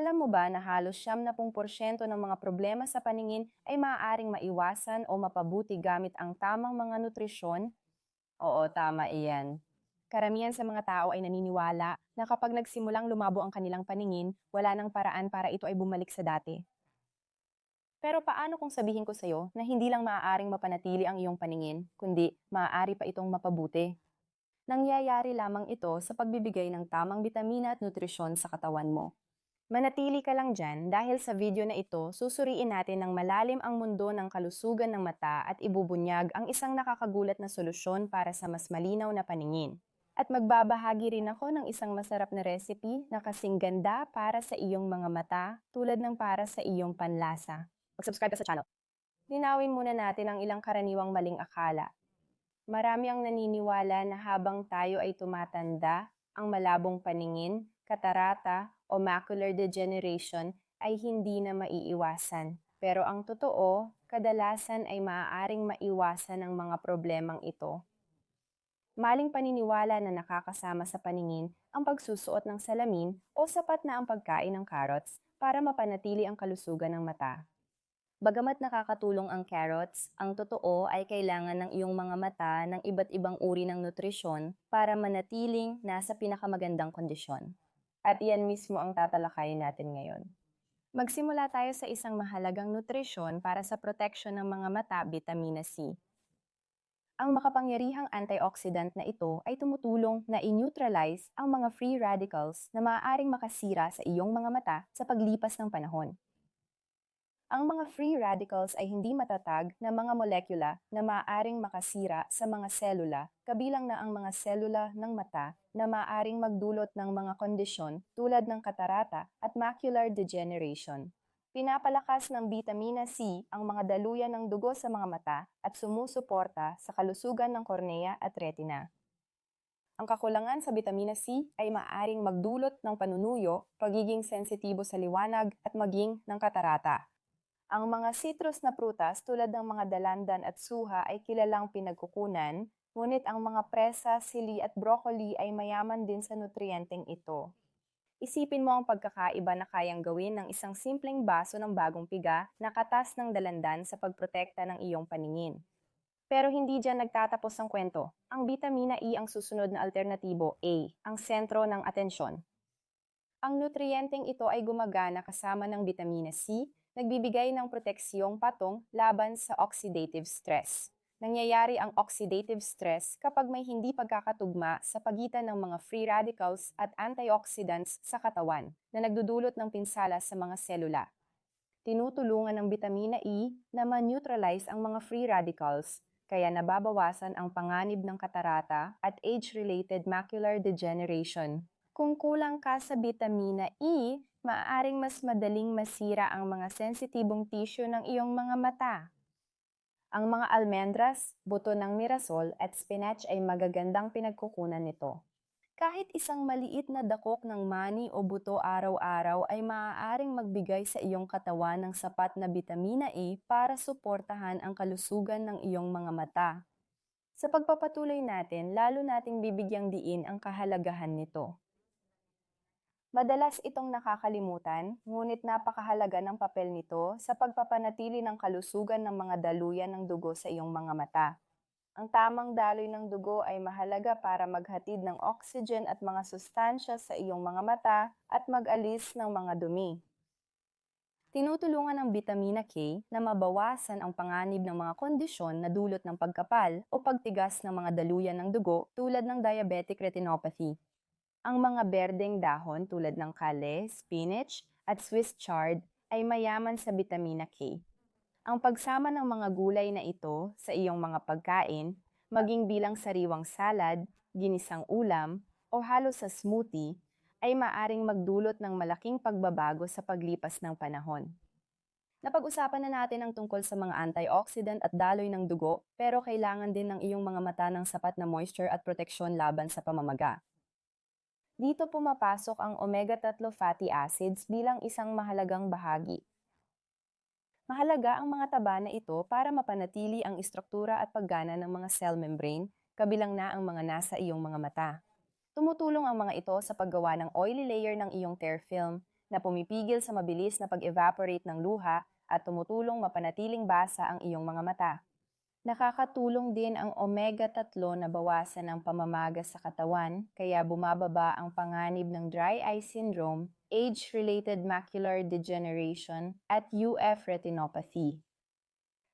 Alam mo ba na halos 70% ng mga problema sa paningin ay maaaring maiwasan o mapabuti gamit ang tamang mga nutrisyon? Oo, tama iyan. Karamihan sa mga tao ay naniniwala na kapag nagsimulang lumabo ang kanilang paningin, wala nang paraan para ito ay bumalik sa dati. Pero paano kung sabihin ko sa'yo na hindi lang maaaring mapanatili ang iyong paningin, kundi maaari pa itong mapabuti? Nangyayari lamang ito sa pagbibigay ng tamang bitamina at nutrisyon sa katawan mo. Manatili ka lang dyan dahil sa video na ito, susuriin natin ng malalim ang mundo ng kalusugan ng mata at ibubunyag ang isang nakakagulat na solusyon para sa mas malinaw na paningin. At magbabahagi rin ako ng isang masarap na recipe na kasing ganda para sa iyong mga mata tulad ng para sa iyong panlasa. Mag-subscribe ka sa channel. Linawin muna natin ang ilang karaniwang maling akala. Marami ang naniniwala na habang tayo ay tumatanda, ang malabong paningin, katarata, o macular degeneration ay hindi na maiiwasan. Pero ang totoo, kadalasan ay maaaring maiwasan ang mga problemang ito. Maling paniniwala na nakakasama sa paningin ang pagsusuot ng salamin o sapat na ang pagkain ng carrots para mapanatili ang kalusugan ng mata. Bagamat nakakatulong ang carrots, ang totoo ay kailangan ng iyong mga mata ng iba't ibang uri ng nutrisyon para manatiling nasa pinakamagandang kondisyon. At iyan mismo ang tatalakayin natin ngayon. Magsimula tayo sa isang mahalagang nutrisyon para sa protection ng mga mata, vitamina C. Ang makapangyarihang antioxidant na ito ay tumutulong na i-neutralize ang mga free radicals na maaaring makasira sa iyong mga mata sa paglipas ng panahon. Ang mga free radicals ay hindi matatag na mga molekula na maaaring makasira sa mga selula, kabilang na ang mga selula ng mata na maaaring magdulot ng mga kondisyon tulad ng katarata at macular degeneration. Pinapalakas ng vitamina C ang mga daluyan ng dugo sa mga mata at sumusuporta sa kalusugan ng kornea at retina. Ang kakulangan sa vitamina C ay maaaring magdulot ng panunuyo, pagiging sensitibo sa liwanag at maging ng katarata. Ang mga citrus na prutas tulad ng mga dalandan at suha ay kilalang pinagkukunan, ngunit ang mga presa, sili at broccoli ay mayaman din sa nutriyenteng ito. Isipin mo ang pagkakaiba na kayang gawin ng isang simpleng baso ng bagong piga na katas ng dalandan sa pagprotekta ng iyong paningin. Pero hindi dyan nagtatapos ang kwento. Ang vitamina E ang susunod na alternatibo, A, ang sentro ng atensyon. Ang nutriyenteng ito ay gumagana kasama ng vitamina C, nagbibigay ng proteksyong patong laban sa oxidative stress. Nangyayari ang oxidative stress kapag may hindi pagkakatugma sa pagitan ng mga free radicals at antioxidants sa katawan na nagdudulot ng pinsala sa mga selula. Tinutulungan ng vitamina E na ma-neutralize ang mga free radicals kaya nababawasan ang panganib ng katarata at age-related macular degeneration. Kung kulang ka sa vitamina E, maaaring mas madaling masira ang mga sensitibong tissue ng iyong mga mata. Ang mga almendras, buto ng mirasol at spinach ay magagandang pinagkukunan nito. Kahit isang maliit na dakok ng mani o buto araw-araw ay maaaring magbigay sa iyong katawan ng sapat na vitamina E para suportahan ang kalusugan ng iyong mga mata. Sa pagpapatuloy natin, lalo nating bibigyang diin ang kahalagahan nito. Madalas itong nakakalimutan, ngunit napakahalaga ng papel nito sa pagpapanatili ng kalusugan ng mga daluyan ng dugo sa iyong mga mata. Ang tamang daloy ng dugo ay mahalaga para maghatid ng oxygen at mga sustansya sa iyong mga mata at mag-alis ng mga dumi. Tinutulungan ng vitamina K na mabawasan ang panganib ng mga kondisyon na dulot ng pagkapal o pagtigas ng mga daluyan ng dugo tulad ng diabetic retinopathy. Ang mga berdeng dahon tulad ng kale, spinach, at Swiss chard ay mayaman sa vitamina K. Ang pagsama ng mga gulay na ito sa iyong mga pagkain, maging bilang sariwang salad, ginisang ulam, o halo sa smoothie, ay maaring magdulot ng malaking pagbabago sa paglipas ng panahon. Napag-usapan na natin ang tungkol sa mga antioxidant at daloy ng dugo, pero kailangan din ng iyong mga mata ng sapat na moisture at proteksyon laban sa pamamaga. Dito pumapasok ang omega-3 fatty acids bilang isang mahalagang bahagi. Mahalaga ang mga taba na ito para mapanatili ang istruktura at paggana ng mga cell membrane, kabilang na ang mga nasa iyong mga mata. Tumutulong ang mga ito sa paggawa ng oily layer ng iyong tear film, na pumipigil sa mabilis na pag-evaporate ng luha at tumutulong mapanatiling basa ang iyong mga mata. Nakakatulong din ang omega-3 na bawasan ang pamamaga sa katawan kaya bumababa ang panganib ng dry eye syndrome, age-related macular degeneration, at UF retinopathy.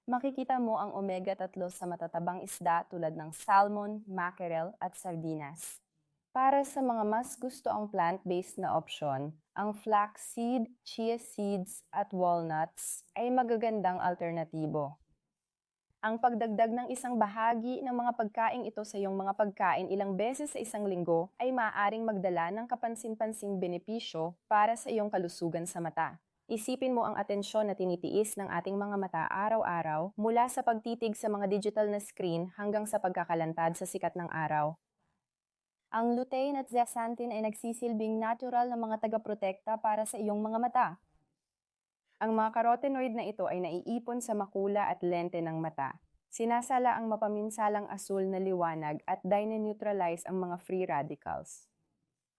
Makikita mo ang omega-3 sa matatabang isda tulad ng salmon, mackerel, at sardinas. Para sa mga mas gusto ang plant-based na option, ang flaxseed, chia seeds, at walnuts ay magagandang alternatibo. Ang pagdagdag ng isang bahagi ng mga pagkain ito sa iyong mga pagkain ilang beses sa isang linggo ay maaaring magdala ng kapansin-pansing benepisyo para sa iyong kalusugan sa mata. Isipin mo ang atensyon na tinitiis ng ating mga mata araw-araw mula sa pagtitig sa mga digital na screen hanggang sa pagkakalantad sa sikat ng araw. Ang lutein at zeaxanthin ay nagsisilbing natural na mga tagaprotekta para sa iyong mga mata. Ang mga carotenoid na ito ay naiipon sa makula at lente ng mata. Sinasala ang mapaminsalang asul na liwanag at dineneutralize ang mga free radicals.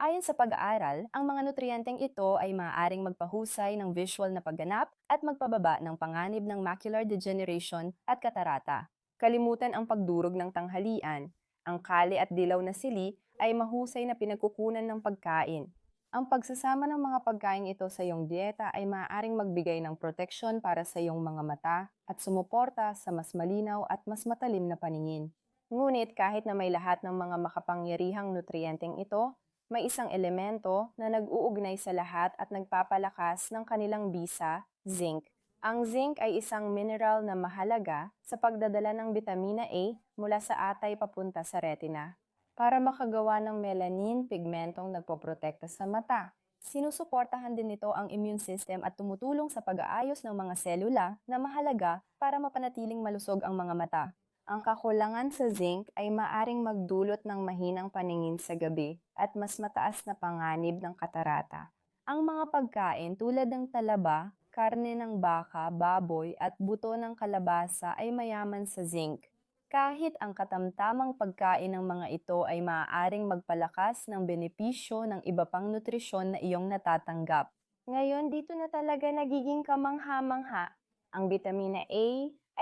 Ayon sa pag-aaral, ang mga nutriyenteng ito ay maaaring magpahusay ng visual na pagganap at magpababa ng panganib ng macular degeneration at katarata. Kalimutan ang pagdurog ng tanghalian. Ang kali at dilaw na sili ay mahusay na pinagkukunan ng pagkain. Ang pagsasama ng mga pagkain ito sa iyong dieta ay maaaring magbigay ng proteksyon para sa iyong mga mata at sumuporta sa mas malinaw at mas matalim na paningin. Ngunit kahit na may lahat ng mga makapangyarihang nutriyenteng ito, may isang elemento na nag-uugnay sa lahat at nagpapalakas ng kanilang bisa, zinc. Ang zinc ay isang mineral na mahalaga sa pagdadala ng bitamina A mula sa atay papunta sa retina para makagawa ng melanin pigmentong nagpoprotekta sa mata. Sinusuportahan din nito ang immune system at tumutulong sa pag-aayos ng mga selula na mahalaga para mapanatiling malusog ang mga mata. Ang kakulangan sa zinc ay maaring magdulot ng mahinang paningin sa gabi at mas mataas na panganib ng katarata. Ang mga pagkain tulad ng talaba, karne ng baka, baboy at buto ng kalabasa ay mayaman sa zinc kahit ang katamtamang pagkain ng mga ito ay maaaring magpalakas ng benepisyo ng iba pang nutrisyon na iyong natatanggap. Ngayon, dito na talaga nagiging kamangha-mangha. Ang vitamina A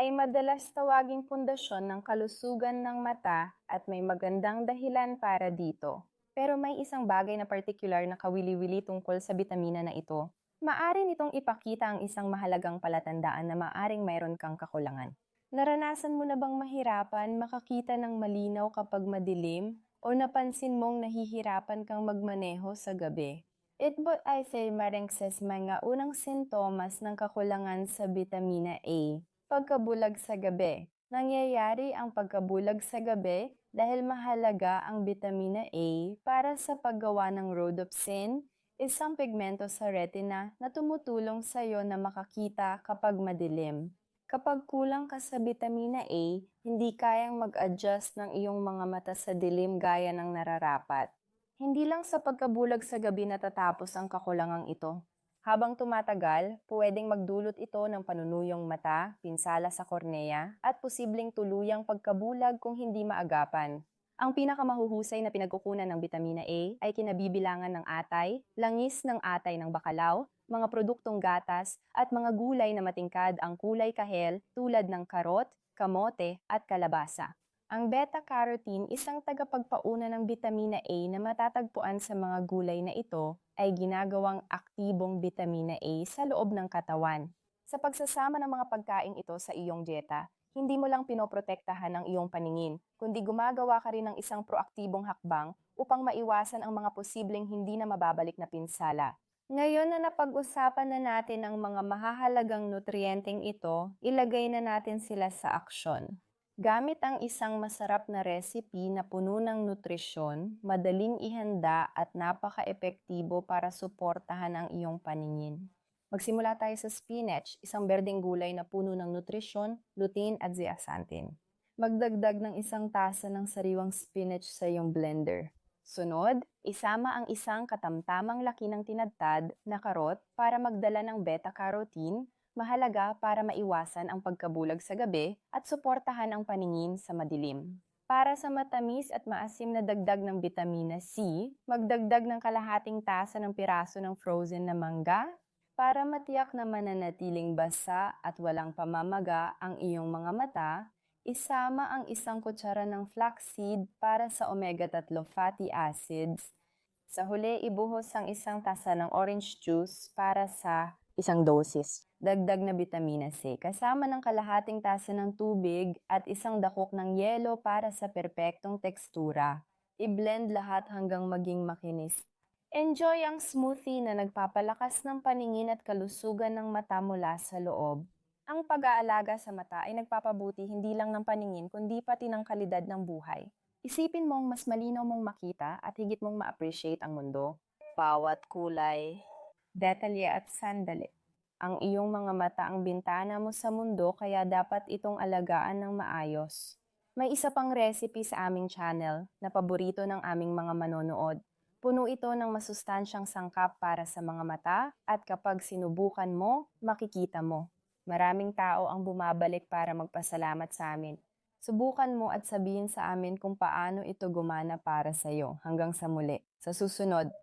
ay madalas tawaging pundasyon ng kalusugan ng mata at may magandang dahilan para dito. Pero may isang bagay na particular na kawili-wili tungkol sa bitamina na ito. Maari nitong ipakita ang isang mahalagang palatandaan na maaring mayroon kang kakulangan. Naranasan mo na bang mahirapan makakita ng malinaw kapag madilim o napansin mong nahihirapan kang magmaneho sa gabi? It but I say marengses mga unang sintomas ng kakulangan sa vitamina A. Pagkabulag sa gabi. Nangyayari ang pagkabulag sa gabi dahil mahalaga ang vitamina A para sa paggawa ng rhodopsin, isang pigmento sa retina na tumutulong sa iyo na makakita kapag madilim. Kapag kulang ka sa vitamina A, hindi kayang mag-adjust ng iyong mga mata sa dilim gaya ng nararapat. Hindi lang sa pagkabulag sa gabi natatapos ang kakulangang ito. Habang tumatagal, pwedeng magdulot ito ng panunuyong mata, pinsala sa kornea, at posibleng tuluyang pagkabulag kung hindi maagapan. Ang pinakamahuhusay na pinagkukunan ng vitamina A ay kinabibilangan ng atay, langis ng atay ng bakalaw, mga produktong gatas, at mga gulay na matingkad ang kulay kahel tulad ng karot, kamote, at kalabasa. Ang beta-carotene, isang tagapagpauna ng vitamina A na matatagpuan sa mga gulay na ito, ay ginagawang aktibong vitamina A sa loob ng katawan. Sa pagsasama ng mga pagkain ito sa iyong dieta, hindi mo lang pinoprotektahan ang iyong paningin, kundi gumagawa ka rin ng isang proaktibong hakbang upang maiwasan ang mga posibleng hindi na mababalik na pinsala. Ngayon na napag-usapan na natin ang mga mahahalagang nutriyenteng ito, ilagay na natin sila sa aksyon. Gamit ang isang masarap na recipe na puno ng nutrisyon, madaling ihanda at napaka-epektibo para suportahan ang iyong paningin. Magsimula tayo sa spinach, isang berdeng gulay na puno ng nutrisyon, lutein at zeaxanthin. Magdagdag ng isang tasa ng sariwang spinach sa iyong blender. Sunod, isama ang isang katamtamang laki ng tinadtad na karot para magdala ng beta-carotene, mahalaga para maiwasan ang pagkabulag sa gabi at suportahan ang paningin sa madilim. Para sa matamis at maasim na dagdag ng vitamina C, magdagdag ng kalahating tasa ng piraso ng frozen na mangga para matiyak na mananatiling basa at walang pamamaga ang iyong mga mata. Isama ang isang kutsara ng flaxseed para sa omega-3 fatty acids. Sa huli, ibuhos ang isang tasa ng orange juice para sa isang dosis. Dagdag na vitamina C, kasama ng kalahating tasa ng tubig at isang dakok ng yelo para sa perpektong tekstura. I-blend lahat hanggang maging makinis. Enjoy ang smoothie na nagpapalakas ng paningin at kalusugan ng mata mula sa loob. Ang pag-aalaga sa mata ay nagpapabuti hindi lang ng paningin kundi pati ng kalidad ng buhay. Isipin mong mas malinaw mong makita at higit mong ma-appreciate ang mundo. Bawat kulay, detalye at sandali. Ang iyong mga mata ang bintana mo sa mundo kaya dapat itong alagaan ng maayos. May isa pang recipe sa aming channel na paborito ng aming mga manonood. Puno ito ng masustansyang sangkap para sa mga mata at kapag sinubukan mo, makikita mo. Maraming tao ang bumabalik para magpasalamat sa amin. Subukan mo at sabihin sa amin kung paano ito gumana para sa iyo hanggang sa muli. Sa susunod,